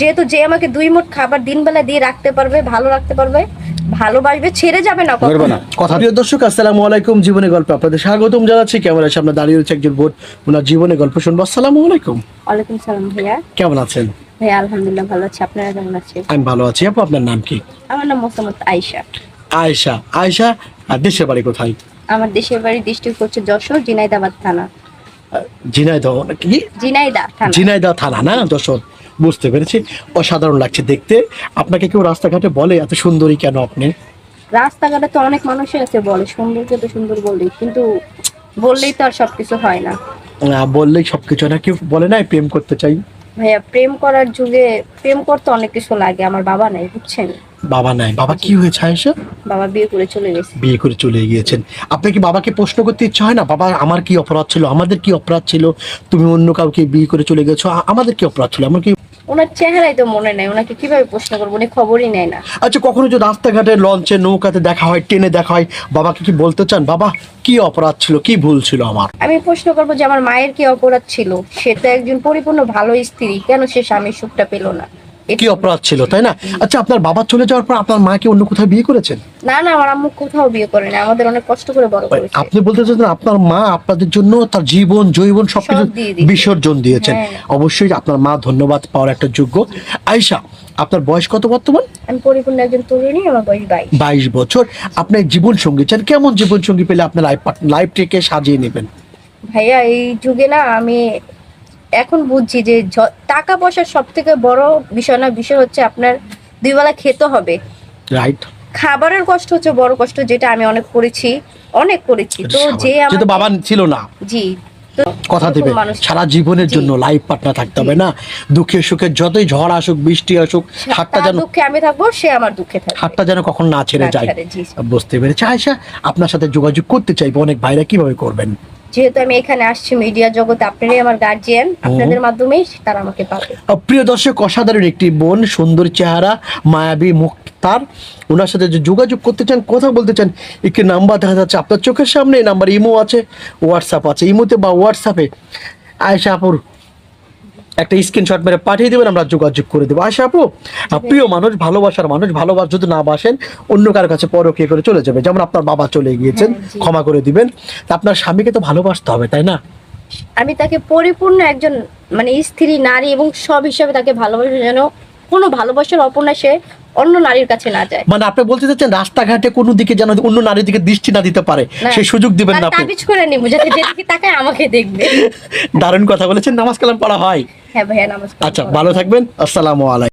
যেহেতু যে আমাকে দুই মুঠ খাবার দিন বেলা দিয়ে রাখতে পারবে ভালো রাখতে পারবে ভালোবাসবে ছেড়ে যাবে না করবে না। কথা প্রিয় দর্শক আসসালামু আলাইকুম জীবনে গল্প আপনাদের স্বাগতম জানাচ্ছি। ক্যামেরার সামনে দাঁড়িয়ে রয়েছে একজন বোন ওনার জীবনে গল্প শুনব। আসসালামু আলাইকুম। ওয়ালাইকুম সালাম ভাইয়া। কেমন আছেন? ভাইয়া আলহামদুলিল্লাহ ভালো আছি। আপনারা কেমন আছেন? আমি ভালো আছি। আপু আপনার নাম কি? আমার নাম মোসাম্মদ আয়েশা। আয়েশা। আয়েশা আর দেশের বাড়ি কোথায়? আমার দেশের বাড়ি ডিস্ট্রিক্ট হচ্ছে যশোর ঝিনাইদাবাদ থানা। ঝিনাইদহ ঝিনাইদহ থানা। না? যশোর বুঝতে পেরেছি। অসাধারণ লাগছে দেখতে। আপনাকে কেউ রাস্তাঘাটে বলে এত সুন্দরী কেন আপনি? রাস্তাঘাটে তো অনেক মানুষই আছে বলে। সুন্দরকে তো সুন্দর বললেই। কিন্তু বললেই তো আর সবকিছু হয় না। বললেই সবকিছু না। কেউ বলে না প্রেম করতে চাই। ভাইয়া প্রেম করার যুগে প্রেম করতে অনেক কিছু লাগে আমার বাবা নাই বুঝছেন? বাবা নাই। বাবা কি হয়েছে আয়েশা? বাবা বিয়ে করে চলে গেছে। বিয়ে করে চলে গিয়েছেন। আপনি কি বাবাকে প্রশ্ন করতে ইচ্ছা হয় না? বাবা আমার কি অপরাধ ছিল? আমাদের কি অপরাধ ছিল? তুমি অন্য কাউকে বিয়ে করে চলে গেছো? আমাদের কি অপরাধ ছিল? আমার কি ওনার চেহারাই তো মনে নাই ওনাকে কীভাবে প্রশ্ন করব? উনি খবরই নেয় না। আচ্ছা কখনো যদি রাস্তাঘাটে লঞ্চে নৌকাতে দেখা হয় ট্রেনে দেখা হয় বাবাকে কি বলতে চান? বাবা কি অপরাধ ছিল? কি ভুল ছিল আমার? আমি প্রশ্ন করব যে আমার মায়ের কি অপরাধ ছিল? সে তো একজন পরিপূর্ণ ভালো স্ত্রী কেন সে স্বামীর সুখটা পেল না? কি অপরাধ ছিল তাই না? আচ্ছা আপনার বাবা চলে যাওয়ার পর আপনার মা কি অন্য কোথাও বিয়ে করেছেন? না না আমার আম্মু কোথাও বিয়ে করে না আমাদের অনেক কষ্ট করে বড় করেছে। আপনি বলতে চাচ্ছেন আপনার মা আপনাদের জন্য তার জীবন জৈবন সবকিছু বিসর্জন দিয়েছেন। হ্যাঁ। অবশ্যই আপনার মা ধন্যবাদ পাওয়ার একটা যোগ্য। আয়শা আপনার বয়স কত বর্তমান? আমি পরিপূর্ণ একজন তরুণী আমার বয়স বাইশ। বাইশ বছর। আপনার জীবন সঙ্গী চান কেমন জীবন সঙ্গী পেলে আপনার লাইফ লাইফটাকে সাজিয়ে নেবেন? ভাইয়া এই যুগে না আমি এখন বুঝছি যে টাকা পয়সার সব থেকে বড় বিষয় না বিষয় হচ্ছে আপনার দুই বেলা খেতে হবে। রাইট খাবারের কষ্ট হচ্ছে বড় কষ্ট যেটা আমি অনেক করেছি অনেক করেছি। তো যে আমাকে- বাবা ছিল না। জি। কথা দেবে। সারা জীবনের জন্য লাইফ পার্টনার থাকতে হবে না। দুঃখের সুখের যতই ঝড় আসুক বৃষ্টি আসুক হাতটা যেন দুঃখে আমি থাকব সে আমার দুঃখে থাকবে। হাতটা যেন কখন না ছেড়ে যায়। বুঝতে পেরেছি। আয়সা আপনার সাথে যোগাযোগ করতে চাইব। অনেক ভাইরা কীভাবে করবেন? যেহেতু আমি এখানে আসছি মিডিয়া জগতে আপনারাই আমার গার্জিয়ান আপনাদের মাধ্যমেই তারা আমাকে পাবে। প্রিয় দর্শক অসাধারণ একটি বোন সুন্দর চেহারা মায়াবী মুখ তার ওনার সাথে যে যোগাযোগ করতে চান কথা বলতে চান একটি নাম্বার দেখা যাচ্ছে আপনার চোখের সামনে নাম্বার ইমো আছে হোয়াটসঅ্যাপ আছে। ইমোতে বা হোয়াটসঅ্যাপে আয়সা আপুর একটা স্ক্রিনশট মেরে পাঠিয়ে দেবেন আমরা যোগাযোগ করে দেবো। আশা আপু প্রিয় মানুষ ভালোবাসার মানুষ ভালোবাস যদি না বাসেন অন্য কারোর কাছে পরকীয় করে চলে যাবে। যেমন আপনার বাবা চলে গিয়েছেন হ্যাঁ, ক্ষমা করে দিবেন। আপনার স্বামীকে তো ভালোবাসতে হবে তাই না? আমি তাকে পরিপূর্ণ একজন মানে স্ত্রী নারী এবং সব হিসাবে তাকে ভালোবাসা যেন কোনো ভালোবাসার সে অন্য নারীর কাছে না যায়। মানে আপনি বলতে চাচ্ছেন রাস্তাঘাটে কোনো দিকে যেন অন্য নারীর দিকে দৃষ্টি না দিতে পারে সে সেই সুযোগ দিবেন না আপনি। তাবিজ করে নিব যাতে যেদিকে তাকায় আমাকে দেখবে। দারুণ কথা বলেছেন নামাজ কালাম পড়া হয়। হ্যাঁ ভাইয়া নামাজ আচ্ছা ভালো থাকবেন আসসালামু আলাইকুম।